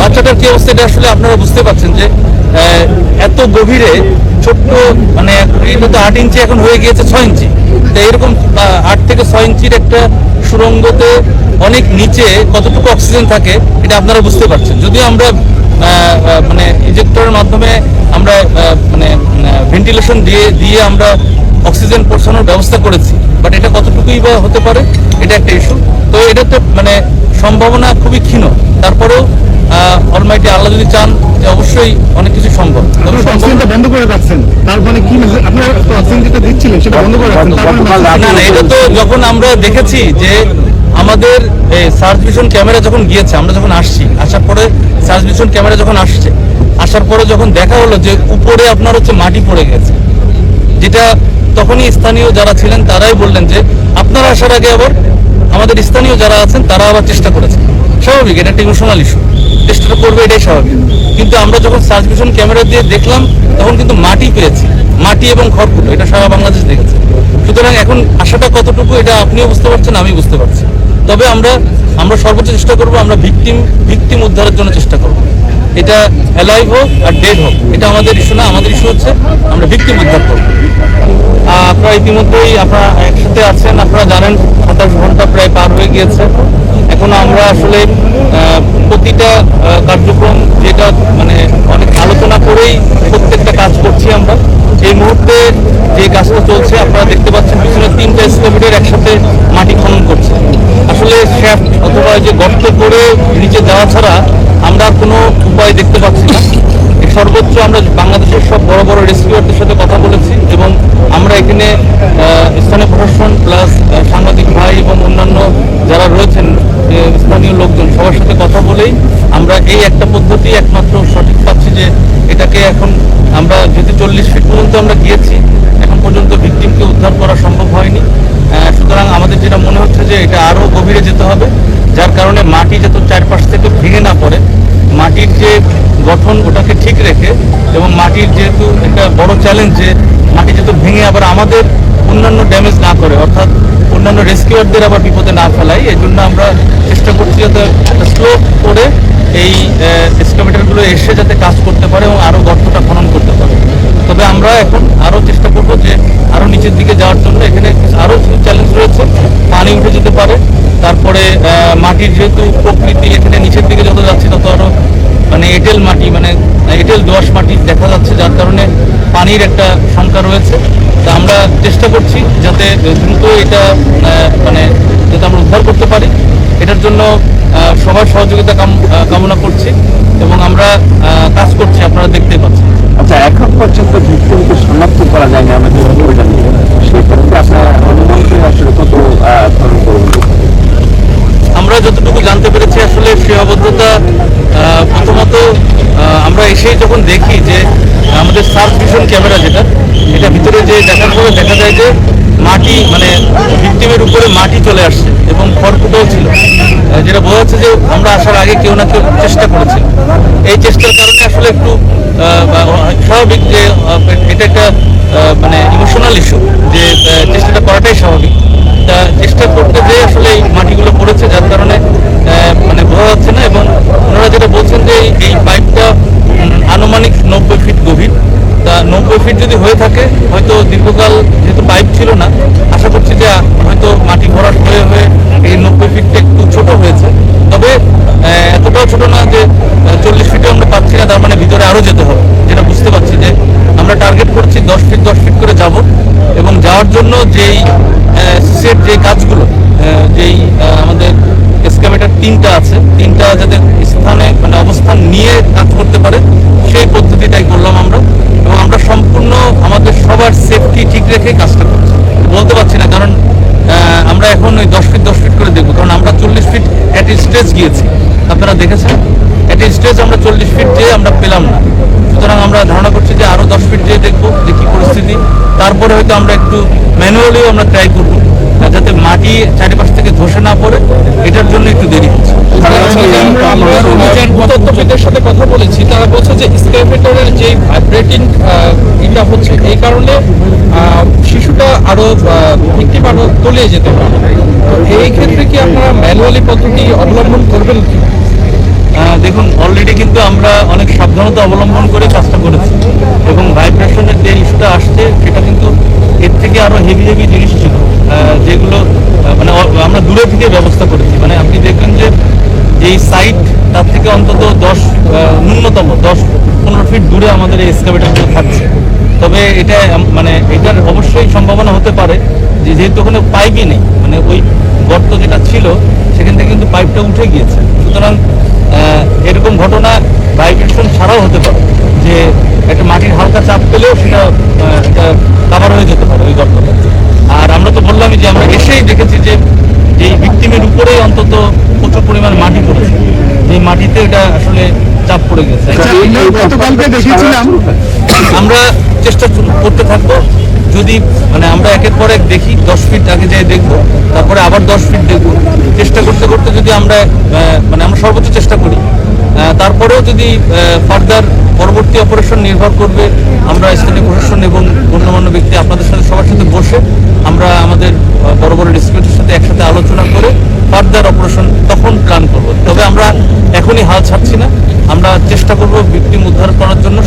বাচ্চাটার কি অবস্থা এটা আসলে আপনারা বুঝতে পারছেন যে এত গভীরে ছোট্ট মানে আট ইঞ্চি এখন হয়ে গিয়েছে ছয় ইঞ্চি। তো এরকম আট থেকে ছয় ইঞ্চির একটা সুরঙ্গতে অনেক নিচে কতটুকু অক্সিজেন থাকে, এটা আপনারা বুঝতে পারছেন। যদিও আমরা মানে ইজেক্টরের মাধ্যমে আমরা মানে ভেন্টিলেশন দিয়ে দিয়ে আমরা অক্সিজেন পৌঁছানোর ব্যবস্থা করেছি বাট এটা কতটুকুই বা হতে পারে এটা একটা ইস্যু তো এটা তো মানে সম্ভাবনা খুবই ক্ষীণ। তারপরেও অলমাইটি আল্লাহ যদি চান যে অবশ্যই অনেক কিছু সম্ভব। তবে আপনারা সম্ভব- অক্সিজেনটা বন্ধ করে রাখছেন। তার মানে কি আপনারা তো অক্সিজেন যেটা দিচ্ছিলেন সেটা বন্ধ করে রাখছেন। তার মানে message- না না এটা তো যখন আমরা দেখেছি যে আমাদের সার্চ ভিশন ক্যামেরা যখন গিয়েছে আমরা যখন আসছি আসার পরে সার্চ ভিশন ক্যামেরা যখন আসছে আসার পরে যখন দেখা হলো যে উপরে আপনার হচ্ছে মাটি পড়ে গেছে যেটা তখনই স্থানীয় যারা ছিলেন তারাই বললেন যে আপনারা আসার আগে আবার আমাদের স্থানীয় যারা আছেন তারা আবার চেষ্টা করেছে স্বাভাবিক, এটা একটা ইমোশনাল ইস্যু চেষ্টাটা করবে, এটাই স্বাভাবিক। কিন্তু আমরা যখন সার্চ ভিশন ক্যামেরা দিয়ে দেখলাম, তখন কিন্তু মাটি পেয়েছি। মাটি এবং খড়কুটো, এটা সারা বাংলাদেশ দেখেছে। সুতরাং এখন আশাটা কতটুকু, এটা আপনিও বুঝতে পারছেন আমি বুঝতে পারছি। তবে আমরা আমরা সর্বোচ্চ চেষ্টা করব, আমরা ভিকটিম ভিকটিম উদ্ধারের জন্য চেষ্টা করব। এটা অ্যালাইভ হোক আর ডেড হোক, এটা আমাদের ইস্যু না, আমাদের ইস্যু হচ্ছে আমরা ভিকটিম উদ্ধার করব আপনারা ইতিমধ্যেই আপনারা একসাথে আছেন, আপনারা জানেন সাতাশ ঘণ্টা প্রায় পার হয়ে গিয়েছে। এখন আমরা আসলে প্রতিটা কার্যক্রম যেটা মানে অনেক আলোচনা করেই প্রত্যেকটা কাজ করছি আমরা। এই মুহূর্তে যে কাজটা চলছে, আপনারা দেখতে পাচ্ছেন পিছনে তিনটা স্কোমিটার একসাথে মাটি খনন করছে। আসলে শ্যাফট অথবা যে গর্ত করে নিচে যাওয়া ছাড়া আমরা কোনো উপায় দেখতে পাচ্ছি না। সর্বোচ্চ আমরা বাংলাদেশের সব বড় বড় রেস্কিউয়ারদের সাথে কথা বলেছি এবং আমরা এখানে স্থানীয় প্রশাসন প্লাস সাংবাদিক ভাই এবং অন্যান্য যারা রয়েছেন স্থানীয় লোকজন, সবার সাথে কথা বলেই আমরা এই একটা পদ্ধতি একমাত্র সঠিক পাচ্ছি যে এটাকে এখন আমরা যেহেতু চল্লিশ ফিট পর্যন্ত আমরা গিয়েছি, এখন পর্যন্ত ভিকটিমকে উদ্ধার করা সম্ভব হয়নি। সুতরাং আমাদের যেটা মনে হচ্ছে যে এটা আরও গভীরে যেতে হবে, যার কারণে মাটি যাতে চারপাশ থেকে ভেঙে না পড়ে মাটির যে গঠন, ওটাকে ঠিক রেখে এবং মাটির যেহেতু একটা বড় চ্যালেঞ্জ যে মাটি যেহেতু ভেঙে আবার আমাদের অন্যান্য ড্যামেজ না করে, অর্থাৎ অন্যান্য রেস্কিউয়ারদের আবার বিপদে না ফেলাই, এই জন্য আমরা চেষ্টা করছি যাতে একটা স্লো করে এই এক্সকাভেটারগুলো এসে যাতে কাজ করতে পারে এবং আরও গর্তটা খনন করতে পারে। তবে আমরা এখন আরও চেষ্টা করব যে আরও নিচের দিকে যাওয়ার জন্য। এখানে আরও চ্যালেঞ্জ রয়েছে। পানি উঠে যেতে পারে। তারপরে মাটির যেহেতু প্রকৃতি এখানে নিচের দিকে যত যাচ্ছে তত আরও মানে এঁটেল মাটি মানে এঁটেল দোয়াশ মাটি দেখা যাচ্ছে যার কারণে পানির একটা শঙ্কা রয়েছে। তা আমরা চেষ্টা করছি যাতে দ্রুত এটা মানে যাতে আমরা উদ্ধার করতে পারি। এটার জন্য সবার সহযোগিতা কামনা করছি এবং আমরা কাজ করছি আপনারা দেখতে পাচ্ছেন। আচ্ছা এখন পর্যন্ত ভিক্টিমকে শনাক্ত করা যায়নি আমাদের অভিযান সেই ক্ষেত্রে আপনার অনুমান করে আসলে কত আমরা যতটুকু জানতে পেরেছি আসলে সীমাবদ্ধতা প্রথমত আমরা এসেই যখন দেখি যে আমাদের সার্চ ভিশন ক্যামেরা যেটা, এটা ভিতরে যে দেখার পরে দেখা যায় যে মাটি মানে ভিক্টিমের উপরে মাটি চলে আসছে এবং খড়কুটোও ছিল। যেটা বোঝা যাচ্ছে যে আমরা আসার আগে কেউ না কেউ চেষ্টা করেছিল। এই চেষ্টার কারণে আসলে একটু স্বাভাবিক যে এটা একটা মানে ইমোশনাল ইস্যু যে চেষ্টাটা করাটাই স্বাভাবিক। চেষ্টা করতে যে আসলে এই মাটিগুলো পড়েছে, যার কারণে মানে বোঝা যাচ্ছে দশ ফিট দশ ফিট করে যাব এবং যাওয়ার জন্য যেই সেট যে কাজগুলো যেই আমাদের এক্সকাভেটার তিনটা আছে, তিনটা যাতে স্থানে মানে অবস্থান নিয়ে কাজ করতে পারে, সেই পদ্ধতিটাই করলাম আমরা এবং আমরা সম্পূর্ণ আমাদের সবার সেফটি ঠিক রেখে কাজটা করছি। বলতে পারছি না, কারণ আমরা এখন ওই দশ ফিট দশ ফিট করে দেখব, কারণ আমরা চল্লিশ ফিট অ্যাট স্টেজ গিয়েছি। আপনারা দেখেছেন? অ্যাট স্টেজ আমরা চল্লিশ ফিট যেয়ে আমরা পেলাম না। সুতরাং আমরা ধারণা করছি যে আরও দশ ফিট যেয়ে দেখব যে কি পরিস্থিতি। তারপরে হয়তো আমরা একটু ম্যানুয়ালিও আমরা ট্রাই করব। যাতে মাটি চারিপাশ থেকে ধসে না পড়ে এটার জন্য একটু দেরি হচ্ছে। সাথে কথা বলেছি তারা বলছে যে স্ক্যাভেটরের যে ভাইব্রেটিং ইটা হচ্ছে এই কারণে শিশুটা আরও ভিক্টিম আরও তলিয়ে যেতে পারে। এই ক্ষেত্রে কি আপনারা ম্যানুয়ালি পদ্ধতি অবলম্বন করবেন কি দেখুন অলরেডি কিন্তু আমরা অনেক সাবধানতা অবলম্বন করে কাজটা করেছি। এবং ভাইব্রেশনের যে ইস্যুটা আসছে, সেটা কিন্তু এর থেকে আরও হেভি হেভি জিনিস ছিল। যেগুলো মানে আমরা দূরে থেকে ব্যবস্থা করেছি। মানে আপনি দেখবেন যে এই সাইট তার থেকে অন্তত দশ ন্যূনতম দশ, পনেরো ফিট দূরে আমাদের এই এক্সকাভেটারগুলো থাকছে। তবে এটা মানে এটার অবশ্যই সম্ভাবনা হতে পারে যে যেহেতু ওখানে পাইপই নেই। মানে ওই গর্ত যেটা ছিল সেখান থেকে কিন্তু পাইপটা উঠে গিয়েছে। সুতরাং এরকম ঘটনা ভাইব্রেশন ছাড়াও হতে পারে যে একটা মাটির হালকা চাপ পেলেও সেটা কাভার হয়ে যেতে পারে ওই গর্তটা। আর আমরা তো বললামই যে আমরা এসেই দেখেছি যে এই ভিক্টিমের উপরেই অন্তত প্রচুর পরিমাণ মাটি পড়েছে। যে মাটিতে এটা আসলে চাপ পড়ে গেছে। আচ্ছা, আমরা চেষ্টা করতে থাকব। যদি মানে আমরা একের পর এক দেখি, দশ ফিট আগে যাই দেখব, তারপরে আবার দশ ফিট দেখব। চেষ্টা করতে করতে যদি আমরা মানে আমরা সর্বোচ্চ চেষ্টা করি। তারপরেও যদি ফার্দার পরবর্তী অপারেশন নির্ভর করবে, আমরা স্থানীয় প্রশাসন এবং গণ্যমান্য ব্যক্তি আপনাদের সাথে, সবার সাথে বসে আমরা আমাদের বড় বড় ডিস্ট্রিক্টের সাথে একসাথে আলোচনা করে ফার্দার অপারেশন তখন প্ল্যান করব। তবে আমরা এখনই হাল ছাড়ছি না। আমরা চেষ্টা করব ভিকটিম উদ্ধার করার জন্য